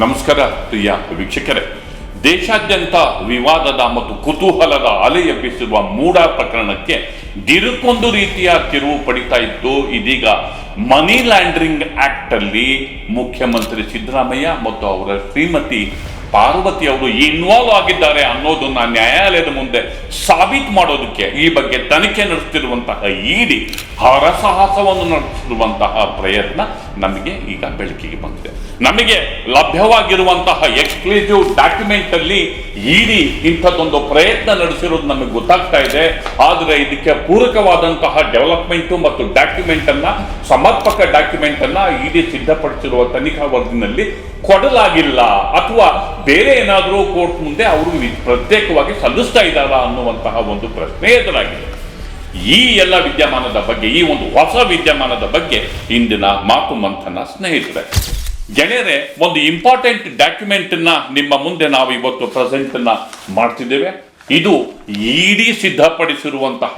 ನಮಸ್ಕಾರ ಪ್ರಿಯ ವೀಕ್ಷಕರೇ. ದೇಶಾದ್ಯಂತ ವಿವಾದದ ಮತ್ತು ಕುತೂಹಲದ ಅಲೆ ಎಬ್ಬಿಸಿರುವ ಮೂಡ ಪ್ರಕರಣಕ್ಕೆ ದಿರುಕೊಂದು ರೀತಿಯ ತಿರುವು ಪಡಿತಾ ಇದ್ದು, ಇದೀಗ ಮನಿ ಲ್ಯಾಂಡ್ರಿಂಗ್ ಆಕ್ಟ್ ಅಲ್ಲಿ ಮುಖ್ಯಮಂತ್ರಿ ಸಿದ್ದರಾಮಯ್ಯ ಮತ್ತು ಅವರ ಶ್ರೀಮತಿ ಪಾರ್ವತಿ ಅವರು ಇನ್ವಾಲ್ವ್ ಆಗಿದ್ದಾರೆ ಅನ್ನೋದನ್ನ ನ್ಯಾಯಾಲಯದ ಮುಂದೆ ಸಾಬೀತು ಮಾಡೋದಕ್ಕೆ ಈ ಬಗ್ಗೆ ತನಿಖೆ ನಡೆಸ್ತಿರುವಂತಹ ಇಡಿ ಹರಸಾಹಸವನ್ನು ನಡೆಸಿರುವಂತಹ ಪ್ರಯತ್ನ ನಮಗೆ ಈಗ ಬೆಳಕಿಗೆ ಬಂದಿದೆ. ನಮಗೆ ಲಭ್ಯವಾಗಿರುವಂತಹ ಎಕ್ಸ್ಕ್ಲೂಸಿವ್ ಡಾಕ್ಯುಮೆಂಟ್ ಅಲ್ಲಿ ಇಡಿ ಇಂಥದ್ದೊಂದು ಪ್ರಯತ್ನ ನಡೆಸಿರೋದು ನಮಗೆ ಗೊತ್ತಾಗ್ತಾ ಇದೆ. ಆದರೆ ಇದಕ್ಕೆ ಪೂರಕವಾದಂತಹ ಡೆವಲಪ್ಮೆಂಟ್ ಮತ್ತು ಡಾಕ್ಯುಮೆಂಟ್ ಅನ್ನ, ಸಮರ್ಪಕ ಡಾಕ್ಯುಮೆಂಟ್ ಅನ್ನ ಇಡಿ ಸಿದ್ಧಪಡಿಸಿರುವ ತನಿಖಾ ವರದಿನಲ್ಲಿ ಕೊಡಲಾಗಿಲ್ಲ ಅಥವಾ ಬೇರೆ ಏನಾದರೂ ಕೋರ್ಟ್ ಮುಂದೆ ಅವರು ಪ್ರತ್ಯೇಕವಾಗಿ ಸಲ್ಲಿಸ್ತಾ ಇದ್ದಾರಾ ಅನ್ನುವಂತಹ ಒಂದು ಪ್ರಶ್ನೆ ಎದುರಾಗಿದೆ. ಈ ಎಲ್ಲ ವಿದ್ಯಮಾನದ ಬಗ್ಗೆ, ಈ ಒಂದು ಹೊಸ ವಿದ್ಯಮಾನದ ಬಗ್ಗೆ ಇಂದಿನ ಮಾತು ಮಂಥನ ಸ್ನೇಹಿತರೆ. ಗೆಳೆಯರೆ, ಒಂದು ಇಂಪಾರ್ಟೆಂಟ್ ಡಾಕ್ಯುಮೆಂಟ್ನ ನಿಮ್ಮ ಮುಂದೆ ನಾವು ಇವತ್ತು ಪ್ರೆಸೆಂಟ್ನ ಮಾಡ್ತಿದ್ದೇವೆ. ಇದು ಇಡಿ ಸಿದ್ಧಪಡಿಸಿರುವಂತಹ,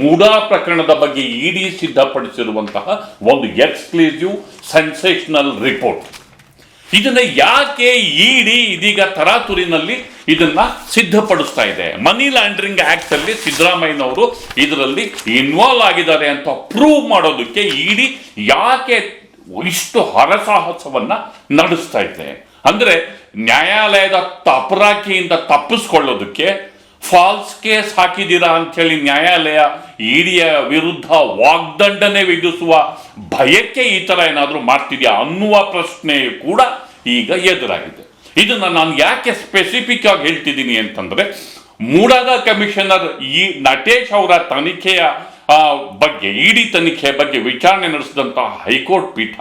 ಮೂಡಾ ಪ್ರಕರಣದ ಬಗ್ಗೆ ಇಡಿ ಸಿದ್ಧಪಡಿಸಿರುವಂತಹ ಒಂದು ಎಕ್ಸ್ಕ್ಲೂಸಿವ್ ಸೆನ್ಸೇಷನಲ್ ರಿಪೋರ್ಟ್ ಇದನ್ನ ಯಾಕೆ ಇಡಿ ಇದೀಗ ತರಾತುರಿನಲ್ಲಿ ಇದನ್ನ ಸಿದ್ಧಪಡಿಸ್ತಾ ಇದೆ? ಮನಿ ಲ್ಯಾಂಡ್ರಿಂಗ್ ಆಕ್ಟ್ ಅಲ್ಲಿ ಸಿದ್ದರಾಮಯ್ಯನವರು ಇದರಲ್ಲಿ ಇನ್ವಾಲ್ವ್ ಆಗಿದ್ದಾರೆ ಅಂತ ಪ್ರೂವ್ ಮಾಡೋದಕ್ಕೆ ಇಡಿ ಯಾಕೆ ಇಷ್ಟು ಹರಸಾಹಸವನ್ನ ನಡೆಸ್ತಾ ಇದೆ? ಅಂದ್ರೆ ನ್ಯಾಯಾಲಯದ ತಪರಾಕಿಯಿಂದ ತಪ್ಪಿಸ್ಕೊಳ್ಳೋದಕ್ಕೆ ಫಾಲ್ಸ್ ಕೇಸ್ ಹಾಕಿದ್ದೀರಾ ಅಂತೇಳಿ ನ್ಯಾಯಾಲಯ ಇಡಿಯ ವಿರುದ್ಧ ವಾಗ್ದಂಡನೆ ವಿಧಿಸುವ ಭಯಕ್ಕೆ ಈ ತರ ಏನಾದರೂ ಮಾಡ್ತಿದ್ಯಾ ಅನ್ನುವ ಪ್ರಶ್ನೆ ಕೂಡ ಈಗ ಎದುರಾಗಿದೆ. ಇದನ್ನು ನಾನು ಯಾಕೆ ಸ್ಪೆಸಿಫಿಕ್ ಆಗಿ ಹೇಳ್ತಿದ್ದೀನಿ ಅಂತಂದ್ರೆ, ಮೂಡಾದ ಕಮಿಷನರ್ ಈ ನಟೇಶ್ ಅವರ ತನಿಖೆಯ ಬಗ್ಗೆ ಇಡಿ ತನಿಖೆ ಬಗ್ಗೆ ವಿಚಾರಣೆ ನಡೆಸಿದಂತಹ ಹೈಕೋರ್ಟ್ ಪೀಠ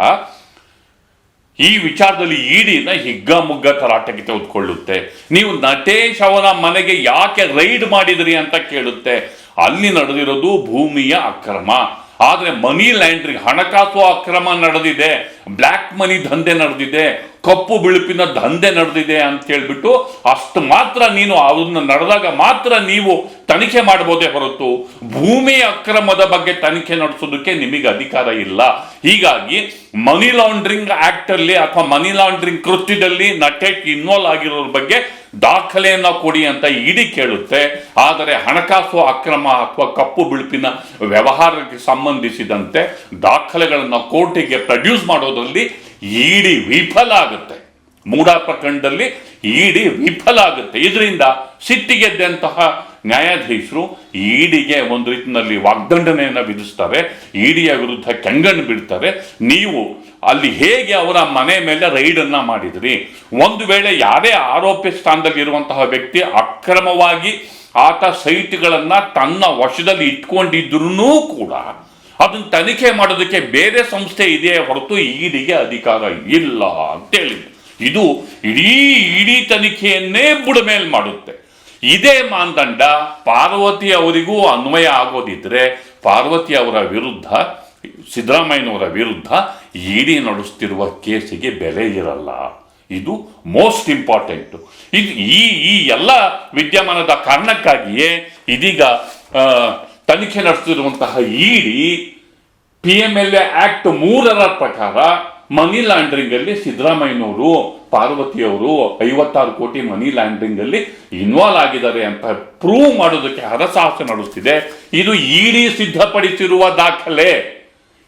ಈ ವಿಚಾರದಲ್ಲಿ ಇಡಿನ ಹಿಗ್ಗಾಮುಗ್ಗ ತರಾಟೆಗೆ ತೆಗೆದುಕೊಳ್ಳುತ್ತೆ. ನೀವು ನಟೇಶ್ ಅವರ ಮನೆಗೆ ಯಾಕೆ ರೈಡ್ ಮಾಡಿದ್ರಿ ಅಂತ ಕೇಳುತ್ತೆ. ಅಲ್ಲಿ ನಡೆದಿರೋದು ಭೂಮಿಯ ಅಕ್ರಮ. ಆದ್ರೆ ಮನಿ ಲ್ಯಾಂಡ್ರಿಂಗ್ ಹಣಕಾಸು ಅಕ್ರಮ ನಡೆದಿದೆ ಬ್ಲ್ಯಾಕ್ ಮನಿ ದಂಧೆ ನಡೆದಿದೆ, ಕಪ್ಪು ಬಿಳುಪಿನ ದಂಧೆ ನಡೆದಿದೆ ಅಂತ ಹೇಳ್ಬಿಟ್ಟು ಅಷ್ಟು ಮಾತ್ರ ನೀನು ಅದನ್ನು ನಡೆದಾಗ ಮಾತ್ರ ನೀವು ತನಿಖೆ ಮಾಡ್ಬೋದೇ ಹೊರತು ಭೂಮಿ ಅಕ್ರಮದ ಬಗ್ಗೆ ತನಿಖೆ ನಡೆಸೋದಕ್ಕೆ ನಿಮಗೆ ಅಧಿಕಾರ ಇಲ್ಲ. ಹೀಗಾಗಿ ಮನಿ ಲಾಂಡ್ರಿಂಗ್ ಆಕ್ಟ್ ಅಲ್ಲಿ ಅಥವಾ ಮನಿ ಲಾಂಡ್ರಿಂಗ್ ಕೃತ್ಯದಲ್ಲಿ ನಟೆಟ್ ಇನ್ವಾಲ್ವ್ ಆಗಿರೋದ್ರ ಬಗ್ಗೆ ದಾಖಲೆಯನ್ನ ಕೊಡಿ ಅಂತ ಇಡಿ ಕೇಳುತ್ತೆ. ಆದರೆ ಹಣಕಾಸು ಅಕ್ರಮ ಅಥವಾ ಕಪ್ಪು ಬಿಳುಪಿನ ವ್ಯವಹಾರಕ್ಕೆ ಸಂಬಂಧಿಸಿದಂತೆ ದಾಖಲೆಗಳನ್ನು ಕೋರ್ಟಿಗೆ ಪ್ರೊಡ್ಯೂಸ್ ಮಾಡೋದ್ರಲ್ಲಿ ಇಡಿ ವಿಫಲ ಆಗುತ್ತೆ. ಮೂಡಾ ಪ್ರಕರಣದಲ್ಲಿ ಇಡಿ ವಿಫಲ ಆಗುತ್ತೆ. ಇದರಿಂದ ಸಿಟ್ಟಿಗೆದ್ದಂತಹ ನ್ಯಾಯಾಧೀಶರು ಇಡಿಗೆ ಒಂದು ರೀತಿಯಲ್ಲಿ ವಾಗ್ದಂಡನೆಯನ್ನು ವಿಧಿಸ್ತಾರೆ. ಇಡಿಯ ವಿರುದ್ಧ ಕೆಂಗಣ್ಣು ಬಿಡ್ತಾರೆ ನೀವು ಅಲ್ಲಿ ಹೇಗೆ ಅವರ ಮನೆ ಮೇಲೆ ರೈಡನ್ನು ಮಾಡಿದ್ರಿ? ಒಂದು ವೇಳೆ ಯಾರೇ ಆರೋಪಿ ಸ್ಥಾನದಲ್ಲಿ ಇರುವಂತಹ ವ್ಯಕ್ತಿ ಅಕ್ರಮವಾಗಿ ಆತ ಸೈಟ್ಗಳನ್ನು ತನ್ನ ವಶದಲ್ಲಿ ಇಟ್ಕೊಂಡಿದ್ರು ಕೂಡ ಅದನ್ನು ತನಿಖೆ ಮಾಡೋದಕ್ಕೆ ಬೇರೆ ಸಂಸ್ಥೆ ಇದೆಯೇ ಹೊರತು ಈಡಿಗೆ ಅಧಿಕಾರ ಇಲ್ಲ ಅಂತ ಹೇಳಿದ್ರು ಇದು ಇಡೀ ಇಡೀ ತನಿಖೆಯನ್ನೇ ಬುಡಮೇಲೆ ಮಾಡುತ್ತೆ. ಇದೇ ಮಾನದಂಡ ಪಾರ್ವತಿ ಅವರಿಗೂ ಅನ್ವಯ ಆಗೋದಿದ್ರೆ ಪಾರ್ವತಿ ಅವರ ವಿರುದ್ಧ, ಸಿದ್ದರಾಮಯ್ಯನವರ ವಿರುದ್ಧ ಇಡಿ ನಡೆಸ್ತಿರುವ ಕೇಸಿಗೆ ಬೆಲೆ ಇರಲ್ಲ. ಇದು ಮೋಸ್ಟ್ ಇಂಪಾರ್ಟೆಂಟ್. ಇದು ಈ ಈ ಎಲ್ಲ ವಿದ್ಯಮಾನದ ಕಾರಣಕ್ಕಾಗಿಯೇ ಇದೀಗ ತನಿಖೆ ನಡೆಸ್ತಿರುವಂತಹ ED P M L A act ಮೂರರ ಪ್ರಕಾರ ಮನಿ ಲಾಂಡ್ರಿಂಗ್ ಅಲ್ಲಿ ಸಿದ್ದರಾಮಯ್ಯನವರು, ಪಾರ್ವತಿಯವರು ಐವತ್ತಾರು ಕೋಟಿ ಮನಿ ಲ್ಯಾಂಡ್ರಿಂಗ್ ಅಲ್ಲಿ ಇನ್ವಾಲ್ವ್ ಆಗಿದ್ದಾರೆ ಅಂತ ಪ್ರೂವ್ ಮಾಡೋದಕ್ಕೆ ಹರಸಾಹಸ ನಡೆಸ್ತಿದೆ. ಇದು ಇಡಿ ಸಿದ್ಧಪಡಿಸಿರುವ ದಾಖಲೆ.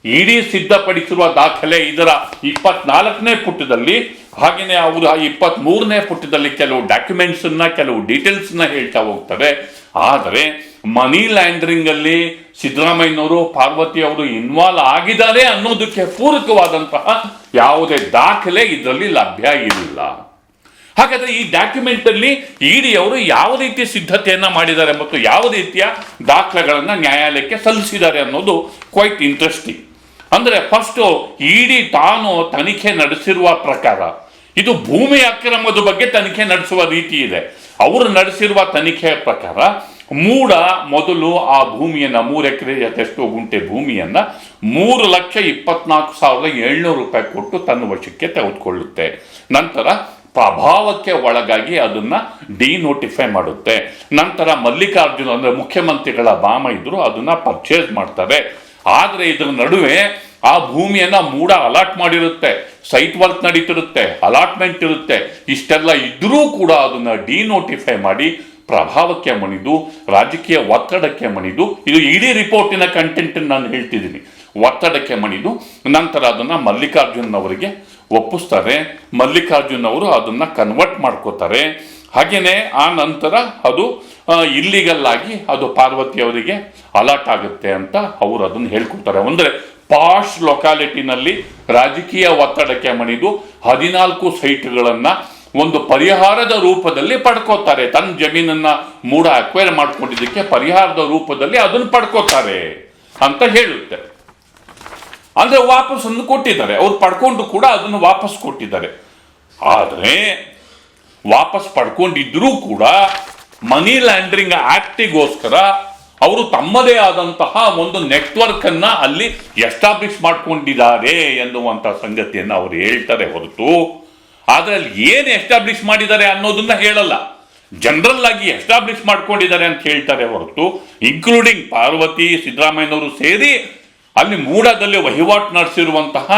ಇಡಿ ಸಿದ್ಧಪಡಿಸಿರುವ ದಾಖಲೆ ಇದರ ಇಪ್ಪತ್ನಾಲ್ಕನೇ ಪುಟದಲ್ಲಿ ಹಾಗೆಯೇ ಅವರು ಇಪ್ಪತ್ತ್ ಮೂರನೇ ಪುಟದಲ್ಲಿ ಕೆಲವು ಡಾಕ್ಯುಮೆಂಟ್ಸ್ ಅನ್ನ, ಕೆಲವು ಡೀಟೇಲ್ಸ್ನ ಹೇಳ್ತಾ ಹೋಗ್ತಾರೆ ಆದರೆ ಮನಿ ಲ್ಯಾಂಡ್ರಿಂಗ್ ಅಲ್ಲಿ ಸಿದ್ದರಾಮಯ್ಯನವರು, ಪಾರ್ವತಿ ಅವರು ಇನ್ವಾಲ್ವ್ ಆಗಿದ್ದಾರೆ ಅನ್ನೋದಕ್ಕೆ ಪೂರಕವಾದಂತಹ ಯಾವುದೇ ದಾಖಲೆ ಇದರಲ್ಲಿ ಲಭ್ಯ ಇಲ್ಲ. ಹಾಗಾದ್ರೆ ಈ ಡಾಕ್ಯುಮೆಂಟ್ ಅಲ್ಲಿ ಇಡಿ ಅವರು ಯಾವ ರೀತಿಯ ಸಿದ್ಧತೆಯನ್ನ ಮಾಡಿದ್ದಾರೆ ಮತ್ತು ಯಾವ ರೀತಿಯ ದಾಖಲೆಗಳನ್ನ ನ್ಯಾಯಾಲಯಕ್ಕೆ ಸಲ್ಲಿಸಿದ್ದಾರೆ ಅನ್ನೋದು ಕ್ವೈಟ್ ಇಂಟ್ರೆಸ್ಟಿಂಗ್ ಅಂದ್ರೆ ಫಸ್ಟು ಇಡಿ ತಾನು ತನಿಖೆ ನಡೆಸಿರುವ ಪ್ರಕಾರ, ಇದು ಭೂಮಿ ಅಕ್ರಮದ ಬಗ್ಗೆ ತನಿಖೆ ನಡೆಸುವ ರೀತಿ ಇದೆ. ಅವರು ನಡೆಸಿರುವ ತನಿಖೆಯ ಪ್ರಕಾರ, ಮೂಡ ಮೊದಲು ಆ ಭೂಮಿಯನ್ನು, ಮೂರು ಎಕರೆ ಎಷ್ಟು ಗುಂಟೆ ಭೂಮಿಯನ್ನು ಮೂರು ಲಕ್ಷ ಇಪ್ಪತ್ನಾಲ್ಕು ಸಾವಿರದ ಏಳ್ನೂರು ರೂಪಾಯಿ ಕೊಟ್ಟು ತನ್ನ ವಶಕ್ಕೆ ತೆಗೆದುಕೊಳ್ಳುತ್ತೆ. ನಂತರ ಪ್ರಭಾವಕ್ಕೆ ಒಳಗಾಗಿ ಅದನ್ನ ಡಿನೋಟಿಫೈ ಮಾಡುತ್ತೆ. ನಂತರ ಮಲ್ಲಿಕಾರ್ಜುನ ಅಂದ್ರೆ ಮುಖ್ಯಮಂತ್ರಿಗಳ ಬಾಮ ಇದ್ರು, ಅದನ್ನ ಪರ್ಚೇಸ್ ಮಾಡ್ತಾರೆ. ಆದ್ರೆ ಇದರ ನಡುವೆ ಆ ಭೂಮಿಯನ್ನು ಮೂಡ ಅಲಾಟ್ ಮಾಡಿರುತ್ತೆ ಸೈಟ್ ವರ್ಕ್ ನಡೀತಿರುತ್ತೆ ಅಲಾಟ್ಮೆಂಟ್ ಇರುತ್ತೆ. ಇಷ್ಟೆಲ್ಲ ಇದ್ದರೂ ಕೂಡ ಅದನ್ನು ಡಿನೋಟಿಫೈ ಮಾಡಿ ಪ್ರಭಾವಕ್ಕೆ ಮಣಿದು, ರಾಜಕೀಯ ಒತ್ತಡಕ್ಕೆ ಮಣಿದು, ಇದು ಇಡೀ ರಿಪೋರ್ಟಿನ ಕಂಟೆಂಟ್ ನಾನು ಹೇಳ್ತಿದ್ದೀನಿ. ಒತ್ತಡಕ್ಕೆ ಮಣಿದು, ನಂತರ ಅದನ್ನು ಮಲ್ಲಿಕಾರ್ಜುನ್ ಅವರಿಗೆ ಒಪ್ಪಿಸ್ತಾರೆ. ಮಲ್ಲಿಕಾರ್ಜುನ್ ಅವರು ಅದನ್ನು ಕನ್ವರ್ಟ್ ಮಾಡ್ಕೋತಾರೆ. ಹಾಗೇನೆ ಆ ನಂತರ ಅದು ಇಲ್ಲಿಗಲ್ ಆಗಿ ಅದು ಪಾರ್ವತಿ ಅವರಿಗೆ ಅಲಾಟ್ ಆಗುತ್ತೆ ಅಂತ ಅವರು ಅದನ್ನು ಹೇಳ್ಕೊಡ್ತಾರೆ. ಅಂದ್ರೆ ಪಾಶ್ ಲೊಕ್ಯಾಲಿಟಿನಲ್ಲಿ ರಾಜಕೀಯ ಒತ್ತಡಕ್ಕೆ ಮಣಿದು ಹದಿನಾಲ್ಕು ಸೈಟ್ಗಳನ್ನು ಒಂದು ಪರಿಹಾರದ ರೂಪದಲ್ಲಿ ಪಡ್ಕೋತಾರೆ. ತನ್ನ ಜಮೀನನ್ನ ಮೂಡ ಅಕ್ವೈರ್ ಮಾಡ್ಕೊಂಡಿದ್ದಕ್ಕೆ ಪರಿಹಾರದ ರೂಪದಲ್ಲಿ ಅದನ್ನು ಪಡ್ಕೋತಾರೆ ಅಂತ ಹೇಳುತ್ತೆ. ಅಂದ್ರೆ ವಾಪಸ್ ಒಂದು ಕೊಟ್ಟಿದ್ದಾರೆ. ಅವ್ರು ಪಡ್ಕೊಂಡು ಕೂಡ ಅದನ್ನು ವಾಪಸ್ ಕೊಟ್ಟಿದ್ದಾರೆ. ಆದರೆ ವಾಪಸ್ ಪಡ್ಕೊಂಡಿದ್ರೂ ಕೂಡ ಮನಿ ಲ್ಯಾಂಡ್ರಿಂಗ್ ಆಕ್ಟಿಗೋಸ್ಕರ ಅವರು ತಮ್ಮದೇ ಆದಂತಹ ಒಂದು ನೆಟ್ವರ್ಕ್ ಅನ್ನ ಅಲ್ಲಿ ಎಸ್ಟಾಬ್ಲಿಷ್ ಮಾಡ್ಕೊಂಡಿದ್ದಾರೆ ಎನ್ನುವಂತಹ ಸಂಗತಿಯನ್ನು ಅವರು ಹೇಳ್ತಾರೆ ಹೊರತು. ಆದ್ರೆ ಅಲ್ಲಿ ಏನು ಎಸ್ಟಾಬ್ಲಿಷ್ ಮಾಡಿದ್ದಾರೆ ಅನ್ನೋದನ್ನ ಹೇಳಲ್ಲ. ಜನರಲ್ ಆಗಿ ಎಸ್ಟಾಬ್ಲಿಷ್ ಮಾಡ್ಕೊಂಡಿದ್ದಾರೆ ಅಂತ ಹೇಳ್ತಾರೆ ಹೊರತು ಇನ್ಕ್ಲೂಡಿಂಗ್ ಪಾರ್ವತಿ, ಸಿದ್ದರಾಮಯ್ಯನವರು ಸೇರಿ ಅಲ್ಲಿ ಮೂಡದಲ್ಲಿ ವಹಿವಾಟು ನಡೆಸಿರುವಂತಹ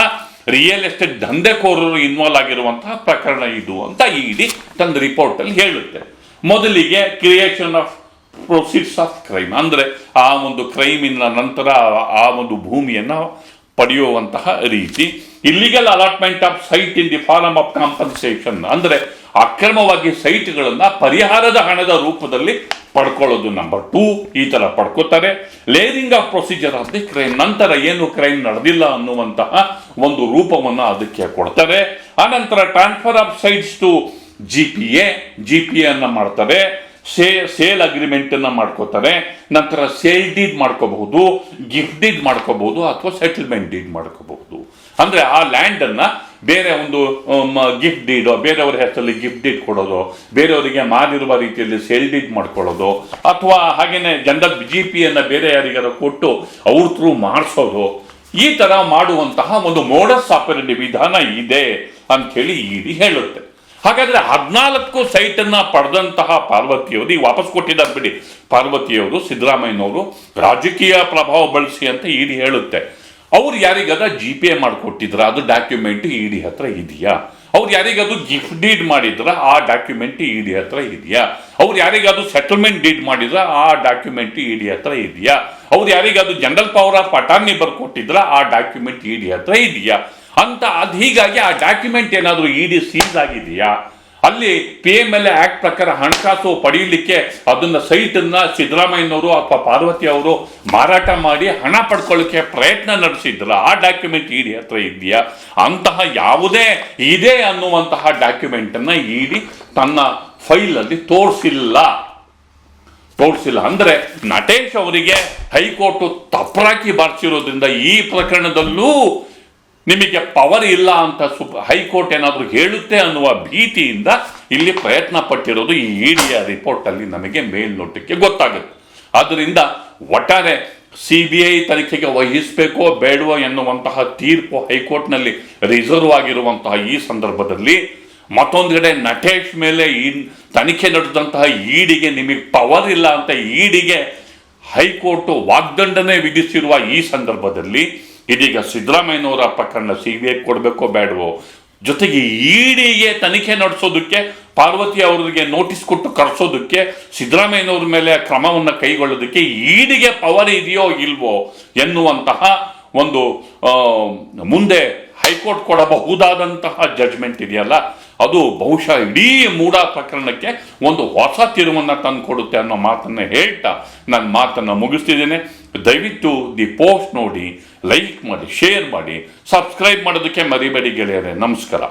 ರಿಯಲ್ ಎಸ್ಟೇಟ್ ದಂಧೆಕೋರರು ಇನ್ವಾಲ್ವ್ ಆಗಿರುವಂತಹ ಪ್ರಕರಣ ಇದು ಅಂತ ಇಡಿ ತನ್ನ ರಿಪೋರ್ಟ್ ಅಲ್ಲಿ ಹೇಳುತ್ತೆ. ಮೊದಲಿಗೆ creation of proceeds of crime ಅಂದರೆ ಆ ಒಂದು ಕ್ರೈಮಿನ ನಂತರ ಆ- ಆ ಒಂದು ಭೂಮಿಯನ್ನು ಪಡೆಯುವಂತಹ ರೀತಿ. Illegal allotment of site in the form of compensation ಅಂದರೆ ಅಕ್ರಮವಾಗಿ ಸೈಟ್ಗಳನ್ನು ಪರಿಹಾರದ ಹಣದ ರೂಪದಲ್ಲಿ ಪಡ್ಕೊಳ್ಳೋದು ನಂಬರ್ ಟೂ ಈ ಥರ ಪಡ್ಕೋತಾರೆ. Layering of procedure of the crime ನಂತರ ಏನು ಕ್ರೈಮ್ ನಡೆದಿಲ್ಲ ಅನ್ನುವಂತಹ ಒಂದು ರೂಪವನ್ನು ಅದಕ್ಕೆ ಕೊಡ್ತಾರೆ ಆನಂತರ transfer of sites to G P A G P ಅನ್ನ ಮಾಡ್ತಾರೆ ಸೇ ಸೇಲ್ ಅಗ್ರಿಮೆಂಟ್ ಅನ್ನ ಮಾಡ್ಕೋತಾರೆ ನಂತರ ಸೇಲ್ ಡೀಡ್ ಮಾಡ್ಕೋಬಹುದು ಗಿಫ್ಟ್ ಡೀಡ್ ಮಾಡ್ಕೋಬಹುದು ಅಥವಾ ಸೆಟಲ್ಮೆಂಟ್ ಡೀಡ್ ಮಾಡ್ಕೋಬಹುದು. ಅಂದ್ರೆ ಆ ಲ್ಯಾಂಡ್ ಅನ್ನ ಬೇರೆ ಒಂದು ಗಿಫ್ಟ್ ಡೀಡೋ ಬೇರೆಯವ್ರ ಹೆಸರಲ್ಲಿ ಗಿಫ್ಟ್ ಡೀಡ್ ಕೊಡೋದು, ಬೇರೆಯವರಿಗೆ ಮಾರಿರುವ ರೀತಿಯಲ್ಲಿ ಸೇಲ್ ಡೀಡ್ ಮಾಡ್ಕೊಳ್ಳೋದು, ಅಥವಾ ಹಾಗೆಯೇ ಜನರ ಜಿ ಪಿ ಅನ್ನ ಬೇರೆ ಯಾರಿಗಾರ ಕೊಟ್ಟು ಅವ್ರ ಥ್ರೂ ಮಾಡಿಸೋದು ಈ ತರ ಮಾಡುವಂತಹ ಒಂದು ಮೋಡಸ್ ಆಪರೇಟಿ ವಿಧಾನ ಇದೆ ಅಂತ ಹೇಳಿ ಇಡಿ ಹೇಳುತ್ತೆ. ಹಾಗಾದ್ರೆ ಹದಿನಾಲ್ಕು ಸೈಟ್ ಅನ್ನ ಪಡೆದಂತಹ ಪಾರ್ವತಿಯವರು ಈಗ ವಾಪಸ್ ಕೊಟ್ಟಿದ್ದಾರೆ ಬಿಡಿ ಪಾರ್ವತಿಯವರು, ಸಿದ್ದರಾಮಯ್ಯನವರು ರಾಜಕೀಯ ಪ್ರಭಾವ ಬಳಸಿ ಅಂತ ಇಡಿ ಹೇಳುತ್ತೆ. ಅವ್ರು ಯಾರಿಗಾದ ಜಿ ಪಿ ಎ ಮಾಡಿಕೊಟ್ಟಿದ್ರ? ಅದು ಡಾಕ್ಯುಮೆಂಟ್ ಇಡಿ ಹತ್ರ ಇದೆಯಾ? ಅವ್ರು ಯಾರಿಗಾದ್ರು ಗಿಫ್ಟ್ ಡೀಡ್ ಮಾಡಿದ್ರೆ ಆ ಡಾಕ್ಯುಮೆಂಟ್ ಇಡಿ ಹತ್ರ ಇದೆಯಾ? ಅವ್ರು ಯಾರಿಗಾದ್ರು ಸೆಟಲ್ಮೆಂಟ್ ಡೀಡ್ ಮಾಡಿದ್ರೆ ಆ ಡಾಕ್ಯುಮೆಂಟ್ ಇಡಿ ಹತ್ರ ಇದೆಯಾ? ಅವ್ರು ಯಾರಿಗಾದ್ರು ಜನರಲ್ ಪವರ್ ಆಫ್ ಅಟಾರ್ನಿ ಬರ್ಕೊಟ್ಟಿದ್ರ ಆ ಡಾಕ್ಯುಮೆಂಟ್ ಇಡಿ ಹತ್ರ ಇದೆಯಾ? ಅಂತ ಅದು ಹೀಗಾಗಿ ಆ ಡಾಕ್ಯುಮೆಂಟ್ ಏನಾದರೂ ಇಡಿ ಸೀಸ್ ಆಗಿದೆಯಾ? ಅಲ್ಲಿ ಪಿ ಎಂ ಎಲ್ ಆಕ್ಟ್ ಪ್ರಕಾರ ಹಣಕಾಸು ಪಡೆಯಲಿಕ್ಕೆ ಅದನ್ನ ಸೈಟ್ ಅನ್ನ ಸಿದ್ದರಾಮಯ್ಯನವರು ಅಥವಾ ಪಾರ್ವತಿ ಅವರು ಮಾರಾಟ ಮಾಡಿ ಹಣ ಪಡ್ಕೊಳ್ಳಿಕ್ಕೆ ಪ್ರಯತ್ನ ನಡೆಸಿದ್ರ? ಆ ಡಾಕ್ಯುಮೆಂಟ್ ಇಡಿ ಹತ್ರ ಇದೆಯಾ? ಅಂತಹ ಯಾವುದೇ ಇದೆ ಅನ್ನುವಂತಹ ಡಾಕ್ಯುಮೆಂಟ್ ಅನ್ನ ಇಡಿ ತನ್ನ ಫೈಲ್ ಅಲ್ಲಿ ತೋರಿಸಿಲ್ಲ. ತೋರಿಸಿಲ್ಲ ಅಂದ್ರೆ ನಟೇಶ್ ಅವರಿಗೆ ಹೈಕೋರ್ಟ್ ತಪ್ಪರಾಕಿ ಬಾರಿಸಿರೋದ್ರಿಂದ ಈ ಪ್ರಕರಣದಲ್ಲೂ ನಿಮಗೆ ಪವರ್ ಇಲ್ಲ ಅಂತ ಸುಪ್ ಹೈಕೋರ್ಟ್ ಏನಾದರೂ ಹೇಳುತ್ತೆ ಅನ್ನುವ ಭೀತಿಯಿಂದ ಇಲ್ಲಿ ಪ್ರಯತ್ನ ಪಟ್ಟಿರೋದು ಈ ಇಡಿಯ ರಿಪೋರ್ಟಲ್ಲಿ ನಮಗೆ ಮೇಲ್ನೋಟಕ್ಕೆ ಗೊತ್ತಾಗುತ್ತೆ. ಆದ್ದರಿಂದ ಒಟ್ಟಾರೆ ಸಿ ಬಿ ಐ ತನಿಖೆಗೆ ವಹಿಸಬೇಕೋ ಬೇಡವೋ ಎನ್ನುವಂತಹ ತೀರ್ಪು ಹೈಕೋರ್ಟ್ನಲ್ಲಿ ರಿಸರ್ವ್ ಆಗಿರುವಂತಹ ಈ ಸಂದರ್ಭದಲ್ಲಿ ಮತ್ತೊಂದು ಕಡೆ ನಟೇಶ್ ಮೇಲೆ ಈ ತನಿಖೆ ನಡೆದಂತಹ ಈಡಿಗೆ ನಿಮಗೆ ಪವರ್ ಇಲ್ಲ ಅಂತ ಈಡಿಗೆ ಹೈಕೋರ್ಟ್ ವಾಗ್ದಂಡನೆ ವಿಧಿಸಿರುವ ಈ ಸಂದರ್ಭದಲ್ಲಿ ಇದೀಗ ಸಿದ್ದರಾಮಯ್ಯನವರ ಪ್ರಕರಣ ಸಿ ಬಿ ಐ ಕೊಡಬೇಕೋ ಬೇಡವೋ? ಜೊತೆಗೆ ಇಡಿಗೆ ತನಿಖೆ ನಡೆಸೋದಕ್ಕೆ, ಪಾರ್ವತಿ ಅವರಿಗೆ ನೋಟಿಸ್ ಕೊಟ್ಟು ಕರೆಸೋದಕ್ಕೆ, ಸಿದ್ದರಾಮಯ್ಯನವ್ರ ಮೇಲೆ ಕ್ರಮವನ್ನು ಕೈಗೊಳ್ಳೋದಕ್ಕೆ ಈಡಿಗೆ ಪವರ್ ಇದೆಯೋ ಇಲ್ವೋ ಎನ್ನುವಂತಹ ಒಂದು ಮುಂದೆ ಹೈಕೋರ್ಟ್ ಕೊಡಬಹುದಾದಂತಹ ಜಡ್ಜ್ಮೆಂಟ್ ಇದೆಯಲ್ಲ, ಅದು ಬಹುಶಃ ಇಡೀ ಮೂಡ ಪ್ರಕರಣಕ್ಕೆ ಒಂದು ಹೊಸ ತಿರುವನ್ನು ತಂದು ಕೊಡುತ್ತೆ ಅನ್ನೋ ಮಾತನ್ನು ಹೇಳ್ತಾ ನನ್ನ ಮಾತನ್ನು ಮುಗಿಸ್ತಿದ್ದೇನೆ. ದಯವಿಟ್ಟು ದಿ ಪೋಸ್ಟ್ ನೋಡಿ ಲೈಕ್ ಮಾಡಿ ಶೇರ್ ಮಾಡಿ ಸಬ್ಸ್ಕ್ರೈಬ್ ಮಾಡೋದಕ್ಕೆ ಮರಿಬೇಡಿ ಗೆಳೆಯರೆ. ನಮಸ್ಕಾರ.